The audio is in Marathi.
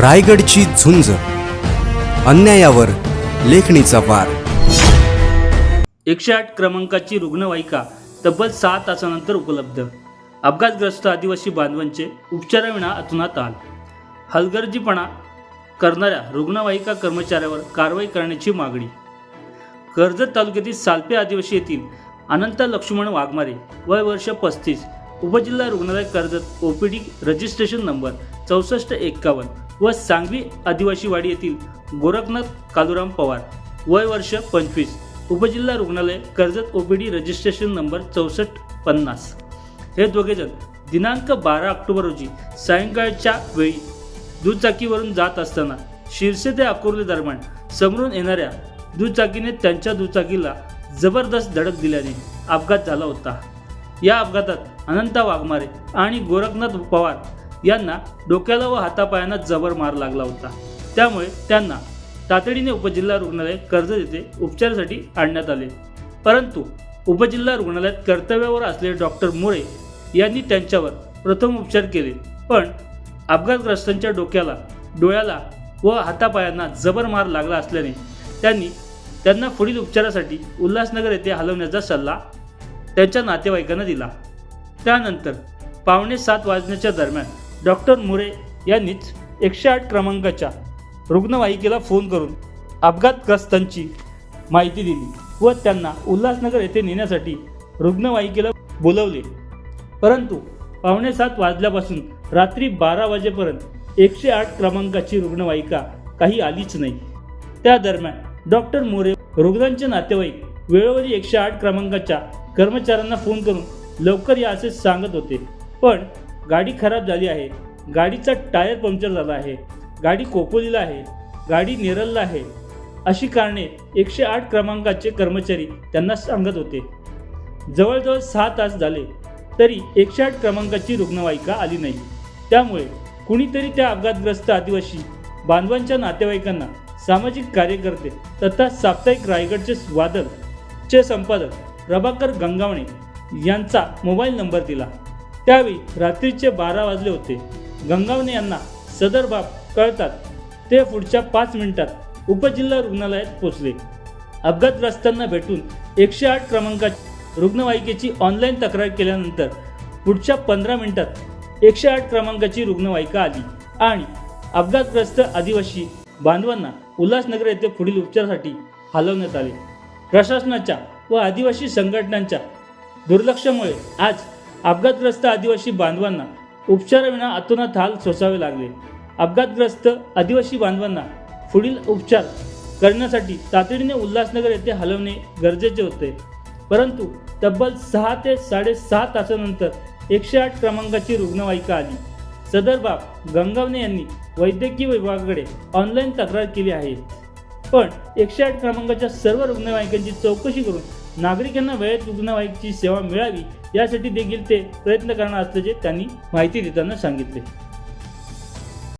रायगडची झुंज. अन्यायावर लेखणीचा वार. एकशे आठ क्रमांकाची रुग्णवाहिका तब्बल सहा तासानंतर उपलब्ध. अपघातग्रस्त आदिवासी बांधवांचे उपचाराविना अतुनात आल. हलगर्जीपणा करणाऱ्या रुग्णवाहिका कर्मचाऱ्यावर कारवाई करण्याची मागणी. कर्जत तालुक्यातील सालपे आदिवासी येथील अनंत लक्ष्मण वाघमारे वय वर्ष पस्तीस उपजिल्हा रुग्णालय Karjat O P D registration number चौसष्ट एक्कावन्न व सांगवी आदिवासीवाडी येथील गोरखनाथ कालुराम पवार. वय वर्ष पंचवीस. उपजिल्हा रुग्णालय Karjat O P D registration number चौसष्ट पन्नास. हे दोघेजण दिनांक बारा ऑक्टोबर रोजी सायंकाळच्या वेळी दुचाकीवरून जात असताना शिरसे ते अकोले दरम्यान समोरून येणाऱ्या दुचाकीने त्यांच्या दुचाकीला जबरदस्त धडक दिल्याने अपघात झाला होता. या अपघातात अनंता वाघमारे आणि गोरखनाथ पवार यांना डोक्याला व हातापायांना जबर मार लागला होता. त्यामुळे त्यांना तातडीने उपजिल्हा रुग्णालय कर्ज येथे उपचारासाठी आणण्यात आले. परंतु उपजिल्हा रुग्णालयात कर्तव्यावर असलेले डॉक्टर मोरे यांनी त्यांच्यावर प्रथम उपचार केले. पण अपघातग्रस्तांच्या डोक्याला डोळ्याला व हातापायांना जबर मार लागला असल्याने त्यांनी त्यांना पुढील उपचारासाठी उल्हासनगर येथे हलवण्याचा सल्ला त्यांच्या नातेवाईकांना दिला. त्यानंतर पावणे सात वाजण्याच्या दरम्यान डॉक्टर मोरे यांनीच एकशे आठ क्रमांकाच्या रुग्णवाहिकेला फोन करून अपघातग्रस्तांची माहिती दिली व त्यांना उल्हासनगर येथे नेण्यासाठी रुग्णवाहिकेला बोलवले. परंतु पावणे सात वाजल्यापासून रात्री बारा वाजेपर्यंत एकशे आठ क्रमांकाची रुग्णवाहिका काही आलीच नाही. त्या दरम्यान डॉक्टर मोरे रुग्णांचे नातेवाईक वेळोवेळी एकशे आठ क्रमांकाच्या कर्मचाऱ्यांना फोन करून लवकर या असे सांगत होते. पण गाडी खराब झाली आहे. गाडीचा टायर पंक्चर झाला आहे. गाडी कोपोलीला आहे. गाडी नेरलला आहे. अशी कारणे एकशे आठ क्रमांकाचे कर्मचारी त्यांना सांगत होते. जवळजवळ सहा तास झाले तरी एकशे आठ क्रमांकाची रुग्णवाहिका आली नाही. त्यामुळे कुणीतरी त्या अपघातग्रस्त आदिवासी बांधवांच्या नातेवाईकांना सामाजिक कार्यकर्ते तथा साप्ताहिक रायगडचे वादक चे संपादक प्रभाकर गंगावणे यांचा मोबाईल नंबर दिला. त्यावेळी रात्रीचे बारा वाजले होते. गंगावणे यांना सदर बाब कळतात. ते पुढच्या पाच मिनिटात उपजिल्हा रुग्णालयात पोचले अपघातग्रस्तांना भेटून एकशे आठ क्रमांकाची रुग्णवाहिकेची ऑनलाईन तक्रार केल्यानंतर पुढच्या पंधरा मिनिटात एकशे आठ क्रमांकाची रुग्णवाहिका आली आणि अपघातग्रस्त आदिवासी बांधवांना उल्हासनगर येथे पुढील उपचारासाठी हलवण्यात आले. प्रशासनाच्या व आदिवासी संघटनांच्या दुर्लक्षामुळे आज अपघातग्रस्त आदिवासी बांधवांना उपचाराविना अतोनात हाल सोसावे लागले. अपघातग्रस्त आदिवासी बांधवांना पुढील उपचार करण्यासाठी तातडीने उल्हासनगर येथे हलवणे गरजेचे होते. परंतु तब्बल सहा ते साडेसहा तासानंतर एकशे आठ क्रमांकाची रुग्णवाहिका आली. सदर बाब गंगावणे यांनी वैद्यकीय विभागाकडे ऑनलाईन तक्रार केली आहे. पण एकशे आठ क्रमांकाच्या सर्व रुग्णवाहिकांची चौकशी करून नागरिकांना वेळेत रुग्णवाहिकेची सेवा मिळावी यासाठी देखील ते प्रयत्न करणार असल्याचे त्यांनी माहिती देताना सांगितले.